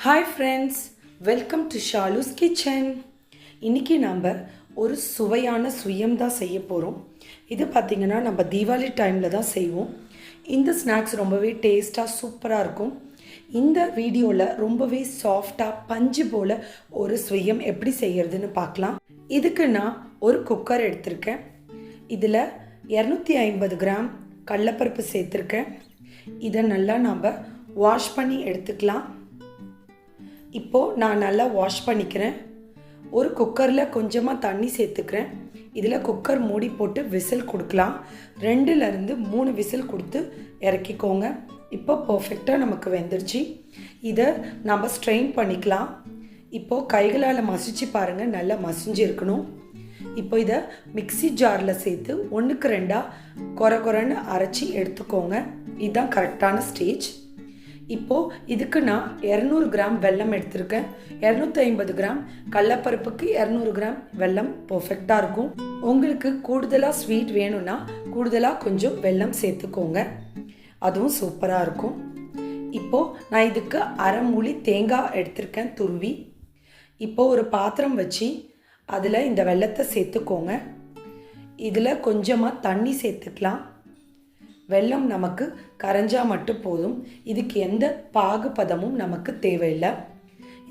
Hi friends welcome to Shalu's kitchen இன்றைக்கி நாம் ஒரு சுவையான சுயம் தான் செய்ய போகிறோம் இது பார்த்திங்கன்னா நம்ம தீபாவளி டைமில் தான் செய்வோம். இந்த ஸ்நாக்ஸ் ரொம்பவே டேஸ்ட்டாக சூப்பராக இருக்கும். இந்த வீடியோவில் ரொம்பவே சாஃப்டாக பஞ்சு போல் ஒரு சுயம் எப்படி செய்கிறதுன்னு பார்க்கலாம் இதுக்கு நான் ஒரு குக்கர் எடுத்திருக்கேன். இதில் இரநூத்தி ஐம்பது கிராம் கடலப்பருப்பு சேர்த்துருக்கேன். இதை நல்லா நாம் வாஷ் பண்ணி எடுத்துக்கலாம். இப்போது நான் நல்லா வாஷ் பண்ணிக்கிறேன். ஒரு குக்கரில் கொஞ்சமாக தண்ணி சேர்த்துக்கிறேன். இதில் குக்கர் மூடி போட்டு விசில் கொடுக்கலாம். ரெண்டுலேருந்து மூணு விசில் கொடுத்து இறக்கிக்கோங்க. இப்போ பர்ஃபெக்டாக நமக்கு வெந்துருச்சு. இதை நம்ம ஸ்ட்ரெயின் பண்ணிக்கலாம். இப்போது கைகளால் மசிச்சு பாருங்கள் நல்லா மசிஞ்சு இருக்கணும் இப்போ இதை மிக்ஸி ஜாரில் சேர்த்து ஒன்றுக்கு ரெண்டாக கொர கொரன்னு அரைச்சி எடுத்துக்கோங்க. இதுதான் கரெக்டான ஸ்டேஜ் இப்போது இதுக்கு நான் இரநூறு கிராம் வெல்லம் எடுத்திருக்கேன். இரநூத்தி ஐம்பது கிராம் கடலப்பருப்புக்கு இரநூறு கிராம் வெல்லம் பர்ஃபெக்டாக இருக்கும். உங்களுக்கு கூடுதலாக ஸ்வீட் வேணும்னா கூடுதலாக கொஞ்சம் வெல்லம் சேர்த்துக்கோங்க. அதுவும் சூப்பராக இருக்கும். இப்போது நான் இதுக்கு அரை மூலி தேங்காய் எடுத்திருக்கேன் துருவி. இப்போது ஒரு பாத்திரம் வச்சு அதில் இந்த வெல்லத்தை சேர்த்துக்கோங்க. இதில் கொஞ்சமாக தண்ணி சேர்த்துக்கலாம். வெல்லம் நமக்கு கரைஞ்சால் மட்டும் போதும். இதுக்கு எந்த பாகுபதமும் நமக்கு தேவையில்லை.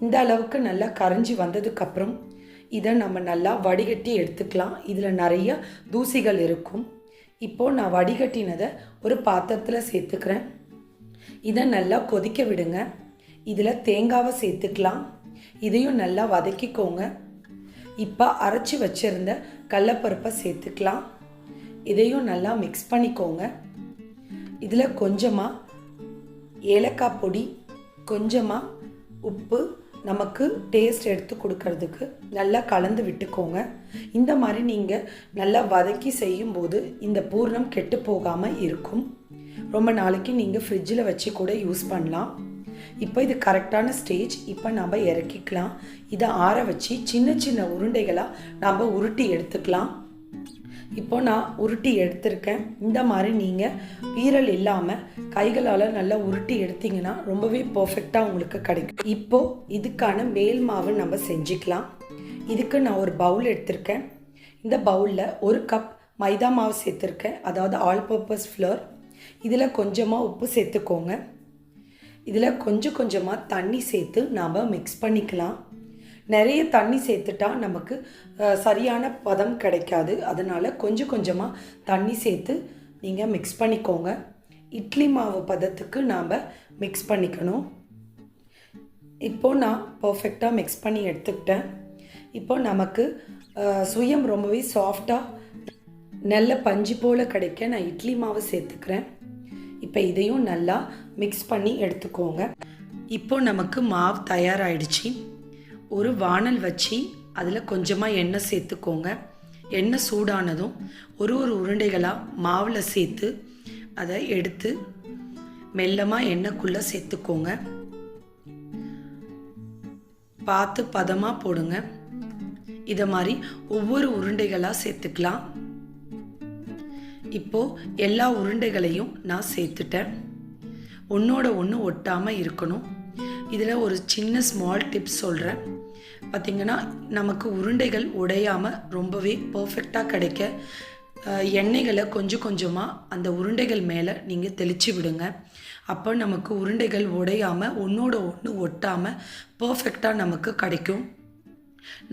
இந்த அளவுக்கு நல்லா கரைஞ்சி வந்ததுக்கப்புறம் இதை நம்ம நல்லா வடிகட்டி எடுத்துக்கலாம். இதில் நிறைய தூசிகள் இருக்கும். இப்போது நான் வடிகட்டினதை ஒரு பாத்திரத்தில் சேர்த்துக்கிறேன். இதை நல்லா கொதிக்க விடுங்க. இதில் தேங்காவை சேர்த்துக்கலாம். இதையும் நல்லா வதக்கிக்கோங்க. இப்போ அரைச்சி வச்சுருந்த கடலப்பருப்பை சேர்த்துக்கலாம். இதையும் நல்லா மிக்ஸ் பண்ணிக்கோங்க. இதில் கொஞ்சமாக ஏலக்காய் பொடி கொஞ்சமாக உப்பு நமக்கு டேஸ்ட் எடுத்து கொடுக்கறதுக்கு நல்லா கலந்து விட்டுக்கோங்க. இந்த மாதிரி நீங்கள் நல்லா வதக்கி செய்யும்போது இந்த பூர்ணம் கெட்டு போகாமல் இருக்கும். ரொம்ப நாளைக்கு நீங்கள் ஃப்ரிட்ஜில் வச்சு கூட யூஸ் பண்ணலாம். இப்போ இது கரெக்டான ஸ்டேஜ் இப்போ நம்ம இறக்கிக்கலாம். இதை ஆற வச்சு சின்ன சின்ன உருண்டைகளாக நம்ம உருட்டி எடுத்துக்கலாம். இப்போ நான் உருட்டி எடுத்திருக்கேன். இந்த மாதிரி நீங்கள் வீரல் இல்லாமல் கைகளால் நல்லா உருட்டி எடுத்தீங்கன்னா ரொம்பவே பர்ஃபெக்டாக உங்களுக்கு கிடைக்கும். இப்போது இதுக்கான மேல் மாவு நம்ம செஞ்சுக்கலாம். இதுக்கு நான் ஒரு பவுல் எடுத்திருக்கேன். இந்த பவுலில் ஒரு கப் மைதா மாவு சேர்த்துருக்கேன். அதாவது ஆல் பர்பஸ் ஃப்ளோர் இதில் கொஞ்சமாக உப்பு சேர்த்துக்கோங்க. இதில் கொஞ்சம் கொஞ்சமாக தண்ணி சேர்த்து நாம் மிக்ஸ் பண்ணிக்கலாம். நிறைய தண்ணி சேர்த்துட்டா நமக்கு சரியான பதம் கிடைக்காது. அதனால் கொஞ்சம் கொஞ்சமாக தண்ணி சேர்த்து நீங்கள் மிக்ஸ் பண்ணிக்கோங்க. இட்லி மாவு பதத்துக்கு நாம் மிக்ஸ் பண்ணிக்கணும். இப்போது நான் பர்ஃபெக்டாக மிக்ஸ் பண்ணி எடுத்துக்கிட்டேன். இப்போ நமக்கு சுயம் ரொம்பவே சாஃப்டாக நல்ல பஞ்சு போல் கிடைக்க நான் இட்லி மாவு சேர்த்துக்கிறேன். இப்போ இதையும் நல்லா மிக்ஸ் பண்ணி எடுத்துக்கோங்க. இப்போ நமக்கு மாவு தயாராகிடுச்சு ஒரு வானல் வச்சு அதில் கொஞ்சமாக எண்ணெய் சேர்த்துக்கோங்க. எண்ணெய் சூடானதும் ஒரு ஒரு உருண்டைகளாக மாவில் சேர்த்து அதை எடுத்து மெல்லமாக எண்ணெய்க்குள்ளே சேர்த்துக்கோங்க. பார்த்து பதமாக போடுங்க. இதை மாதிரி ஒவ்வொரு உருண்டைகளாக சேர்த்துக்கலாம். இப்போது எல்லா உருண்டைகளையும் நான் சேர்த்துட்டேன். ஒன்றோட ஒன்று ஒட்டாமல் இருக்கணும். இதில் ஒரு சின்ன ஸ்மால் டிப்ஸ் சொல்கிறேன் பார்த்திங்கன்னா நமக்கு உருண்டைகள் உடையாமல் ரொம்பவே பர்ஃபெக்டாக கிடைக்க எண்ணெய்களை கொஞ்சம் கொஞ்சமாக அந்த உருண்டைகள் மேலே நீங்கள் தெளித்து விடுங்க. அப்போ நமக்கு உருண்டைகள் உடையாமல் ஒன்றோட ஒன்று ஒட்டாமல் பர்ஃபெக்டாக நமக்கு கிடைக்கும்.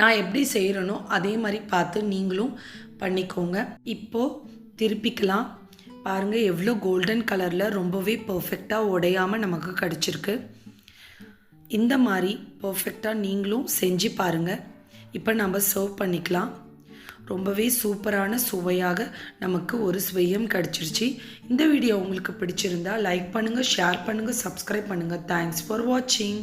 நான் எப்படி செய்கிறேனோ அதே மாதிரி பார்த்து நீங்களும் பண்ணிக்கோங்க. இப்போது திருப்பிக்கலாம். பாருங்கள் எவ்வளோ கோல்டன் கலரில் ரொம்பவே பர்ஃபெக்டாக உடையாமல் நமக்கு கிடச்சிருக்கு. இந்த மாதிரி பர்ஃபெக்டாக நீங்களும் செஞ்சு பாருங்கள் இப்போ நம்ம சர்வ் பண்ணிக்கலாம். ரொம்பவே சூப்பரான சுவையாக நமக்கு ஒரு சுவையம் கிடச்சிருச்சு. இந்த வீடியோ உங்களுக்கு பிடிச்சிருந்தா லைக் பண்ணுங்கள் ஷேர் பண்ணுங்கள் சப்ஸ்கிரைப் பண்ணுங்கள் தேங்க்ஸ் ஃபார் வாட்சிங்